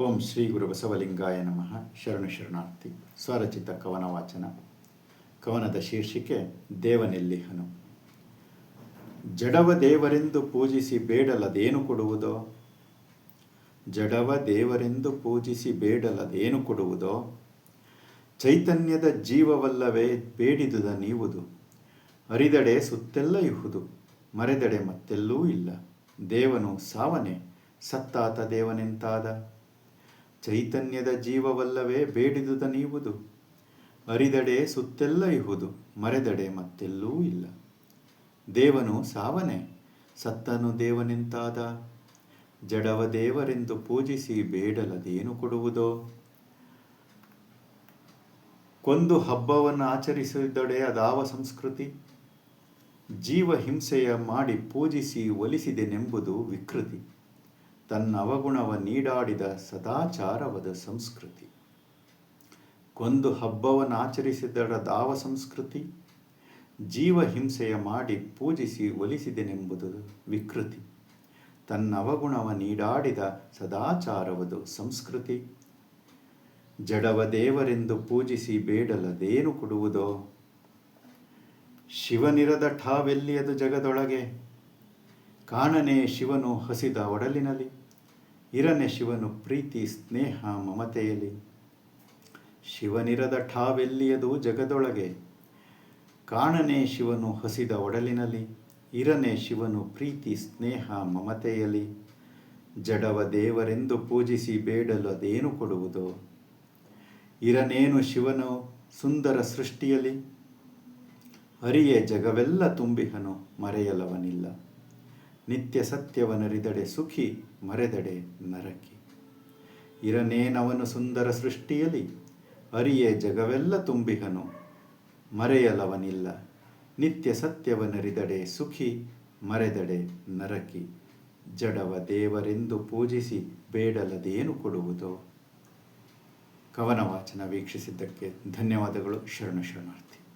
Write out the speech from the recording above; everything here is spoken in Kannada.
ಓಂ ಶ್ರೀ ಗುರು ಬಸವಲಿಂಗಾಯ ನಮಃ. ಶರಣು ಶರಣಾರ್ಥಿ. ಸ್ವರಚಿತ ಕವನ ವಾಚನ ಕವನದ ಶೀರ್ಷಿಕೆ, ದೇವನೆಲ್ಲಿಹನು. ಜಡವ ದೇವರೆಂದು ಪೂಜಿಸಿ ಬೇಡಲದೇನು ಕೊಡುವುದೋ? ಜಡವ ದೇವರೆಂದು ಪೂಜಿಸಿ ಬೇಡಲದೇನು ಕೊಡುವುದೋ? ಚೈತನ್ಯದ ಜೀವವಲ್ಲವೇ ಬೇಡಿದುದ ನೀವುದು. ಅರಿದಡೆ ಸುತ್ತೆಲ್ಲ ಇಹುದು. ಮರೆದಡೆ ಮತ್ತೆಲ್ಲೂ ಇಲ್ಲ. ದೇವನು ಸಾವನೆ. ಸತ್ತಾತ ದೇವನೆಂತಾದ. ಚೈತನ್ಯದ ಜೀವವಲ್ಲವೇ ಬೇಡಿದುದ ನೀವುದು? ಅರಿದಡೆ ಸುತ್ತೆಲ್ಲ ಇಹುದು, ಮರೆದಡೆ ಮತ್ತೆಲ್ಲೂ ಇಲ್ಲ. ದೇವನು ಸಾವನೆ, ಸತ್ತನು ದೇವನೆಂತಾದ? ಜಡವ ದೇವರೆಂದು ಪೂಜಿಸಿ ಬೇಡಲದೇನು ಕೊಡುವುದೋ? ಕೊಂದು ಹಬ್ಬವನ್ನು ಆಚರಿಸಿದಡೆ ಅದಾವ ಸಂಸ್ಕೃತಿ? ಜೀವ ಹಿಂಸೆಯ ಮಾಡಿ ಪೂಜಿಸಿ ಒಲಿಸಿದೆನೆಂಬುದು ವಿಕೃತಿ. ತನ್ನ ಅವಗುಣವ ನೀಡಾಡಿದ ಸದಾಚಾರವದ ಸಂಸ್ಕೃತಿ. ಕೊಂದು ಹಬ್ಬವನ್ನು ಆಚರಿಸಿದಡದಾವ ಸಂಸ್ಕೃತಿ, ಜೀವ ಹಿಂಸೆಯ ಮಾಡಿ ಪೂಜಿಸಿ ಒಲಿಸಿದೆನೆಂಬುದು ವಿಕೃತಿ. ತನ್ನ ಅವಗುಣವ ನೀಡಾಡಿದ ಸದಾಚಾರವದು ಸಂಸ್ಕೃತಿ. ಜಡವ ದೇವರೆಂದು ಪೂಜಿಸಿ ಬೇಡಲದೇನು ಕೊಡುವುದೋ? ಶಿವನಿರದ ಠಾವೆಲ್ಲಿಯದು ಜಗದೊಳಗೆ? ಕಾಣನೆ ಶಿವನು ಹಸಿದ ಒಡಲಿನಲ್ಲಿ. ಇರನೆ ಶಿವನು ಪ್ರೀತಿ, ಸ್ನೇಹ, ಮಮತೆಯಲ್ಲಿ. ಶಿವನಿರದ ಠಾವೆಲ್ಲಿಯದು ಜಗದೊಳಗೆ. ಕಾಣನೆ ಶಿವನು ಹಸಿದ ಒಡಲಿನಲ್ಲಿ, ಇರನೆ ಶಿವನು ಪ್ರೀತಿ, ಸ್ನೇಹ, ಮಮತೆಯಲ್ಲಿ. ಜಡವ ದೇವರೆಂದು ಪೂಜಿಸಿ ಬೇಡಲು ಅದೇನು ಕೊಡುವುದು? ಇರನೇನು ಶಿವನು ಸುಂದರ ಸೃಷ್ಟಿಯಲ್ಲಿ? ಅರಿಯೇ ಜಗವೆಲ್ಲ ತುಂಬಿಹನು, ಮರೆಯಲವನಿಲ್ಲ. ನಿತ್ಯ ಸತ್ಯವನರಿದಡೆ ಸುಖಿ, ಮರೆದಡೆ ನರಕಿ. ಇರನೇನವನು ಸುಂದರ ಸೃಷ್ಟಿಯಲ್ಲಿ ಅರಿಯೇ ಜಗವೆಲ್ಲ ತುಂಬಿಹನು. ಮರೆಯಲವನಿಲ್ಲ, ನಿತ್ಯ ಸತ್ಯವನರಿದಡೆ ಸುಖಿ, ಮರೆದಡೆ ನರಕಿ. ಜಡವ ದೇವರೆಂದು ಪೂಜಿಸಿ ಬೇಡಲದೇನು ಕೊಡುವುದೋ. ಕವನ ವಾಚನ ವೀಕ್ಷಿಸಿದ್ದಕ್ಕೆ ಧನ್ಯವಾದಗಳು, ಶರಣು ಶರಣಾರ್ಥಿ.